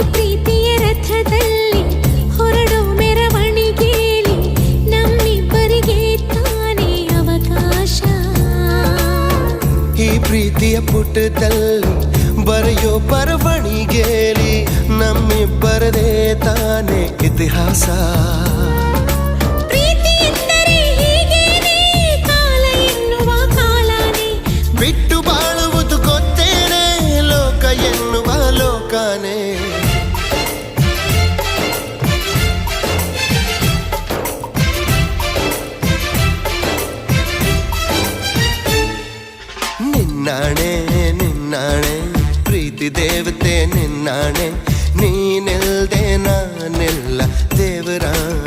ಪ್ರೀತಿಯ ರಥದಲ್ಲಿ ಹೊರಡೋ ಮೆರವಣಿಗೆಯಲ್ಲಿ ನಮ್ಮಿಬ್ಬರಿಗೆ ತಾನೇ ಅವಕಾಶ. ಈ ಪ್ರೀತಿಯ ಪುಟದಲ್ಲಿ ಬರೆಯೋ ಬರವಣಿಗೆಲಿ ನಮ್ಮಿಬ್ಬರದೇ ತಾನೇ ಇತಿಹಾಸ. ಲೋಕನೇ ನಿನ್ನಾಣೆ ನಿನ್ನಾಣೆ ಪ್ರೀತಿ ದೇವತೆ ನಿನ್ನಾಣೆ ನೀನಿಲ್ದೆ ನಾನೆಲ್ಲ ದೇವರಾಣೆ